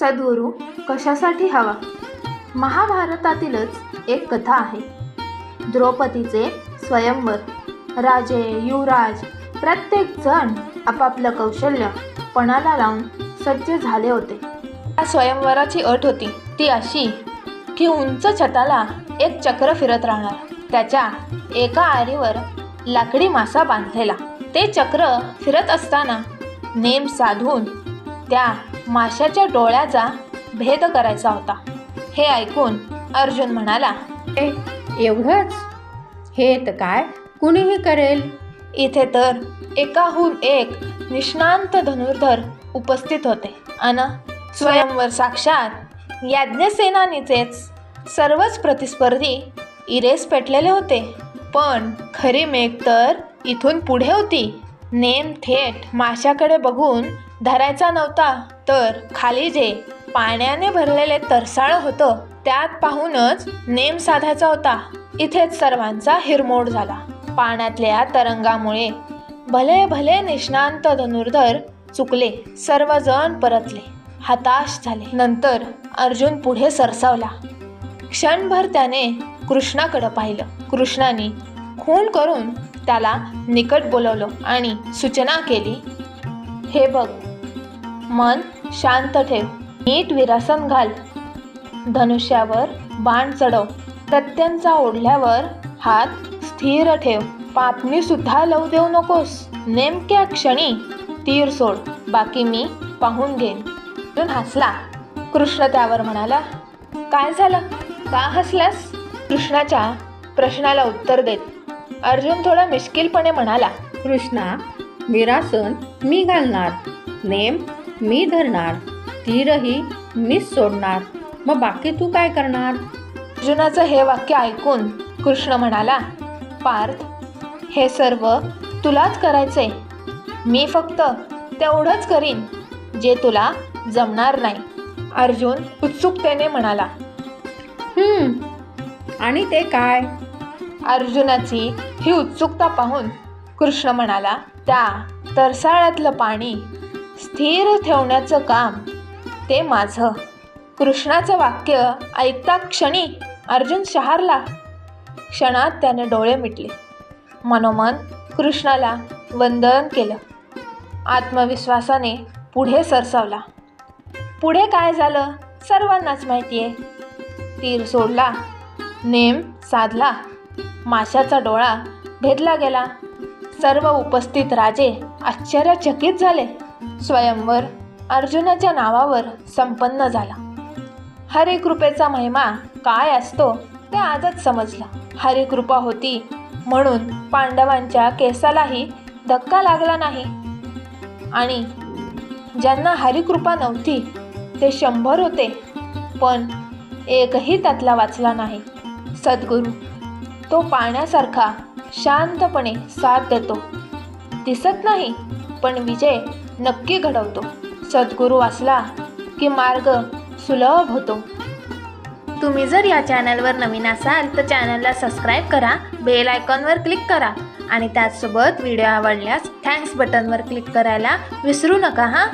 सद्गुरू कशासाठी हवा? महाभारतातीलच एक कथा आहे. द्रौपदीचे स्वयंवर राजे युवराज प्रत्येक जण आपापलं कौशल्य पणाला लावून सज्ज झाले होते. त्या स्वयंवराची अट होती. ती अशी की उंच छताला एक चक्र फिरत राहणार. त्याच्या एका आरीवर लाकडी मासा बांधलेला. ते चक्र फिरत असताना नेम साधून त्या माशाच्या डोळ्याचा भेद करायचा होता. हे ऐकून अर्जुन म्हणाला ए, एवढंच? हे तर काय? कुणीही करेल? इथे तर एकाहून एक निष्णांत धनुर्धर उपस्थित होते अन स्वयंवर साक्षात याज्ञसेनानीचेच सर्वच प्रतिस्पर्धी इरेस पेटलेले होते. पण खरी मेघ तर इथून पुढे होती. नेम थेट माशाकडे बघून धरायचा नव्हता तर खाली जे पाण्याने भरलेले तरसाळ होतं त्यात पाहूनच नेम साधायचा होता. इथेच सर्वांचा हिरमोड झाला. पाण्यातल्या तरंगामुळे भले भले निष्णांत धनुर्धर चुकले सर्वजण परतले. हताश झाले. नंतर अर्जुन पुढे सरसावला. क्षणभर त्याने कृष्णाकडं पाहिलं. कृष्णाने खून करून त्याला निकट बोलवलं आणि सूचना केली हे बघ मन शांत ठेव नीट विरासन घाल. धनुष्यावर बाण चढव प्रत्यंचा ओढल्यावर हात स्थिर ठेव पापणी सुद्धा लावू देऊ नकोस. नेमक्या क्षणी तीर सोड बाकी मी पाहून घेईन. तून हसला. कृष्ण त्यावर म्हणाला काय झालं? का हसलास? कृष्णाच्या प्रश्नाला उत्तर देत अर्जुन थोडा मिश्किलपणे म्हणाला कृष्णा विरासन मी घालणार नेम मी धरणार तीरही मीच सोडणार मग बाकी तू काय करणार? अर्जुनाचं हे वाक्य ऐकून कृष्ण म्हणाला पार्थ हे सर्व तुलाच करायचे. मी फक्त तेवढंच करीन जे तुला जमणार नाही. अर्जुन उत्सुकतेने म्हणाला आणि ते काय? अर्जुनाची ही उत्सुकता पाहून कृष्ण म्हणाला त्या तरसाळ्यातलं पाणी स्थिर ठेवण्याचं काम ते माझं. कृष्णाचं वाक्य ऐकता क्षणी अर्जुन शहारला क्षणात त्याने डोळे मिटले. मनोमन कृष्णाला वंदन केलं. आत्मविश्वासाने पुढे सरसावला. पुढे काय झालं सर्वांनाच माहिती आहे तीर सोडला नेम साधला. माशाचा डोळा भेदला गेला. सर्व उपस्थित राजे आश्चर्यचकित झाले. स्वयंवर अर्जुनाच्या नावावर संपन्न झाला. हरिकृपेचा महिमा काय असतो ते आजच समजला. हरिकृपा होती म्हणून पांडवांच्या केसालाही धक्का लागला नाही. आणि ज्यांना हरिकृपा नव्हती ते शंभर होते. पण एकही त्यातला वाचला नाही. सद्गुरू तो पाण्यासारखा शांतपणे साथ देतो. दिसत नाही पण विजय नक्की घडवतो. सद्गुरू वाचला की मार्ग सुलभ होतो. तुम्ही जर या चॅनलवर नवीन असाल तर चॅनलला सबस्क्राईब करा बेल आयकॉनवर क्लिक करा आणि त्याचसोबत व्हिडिओ आवडल्यास थँक्स बटनवर क्लिक करायला विसरू नका हां?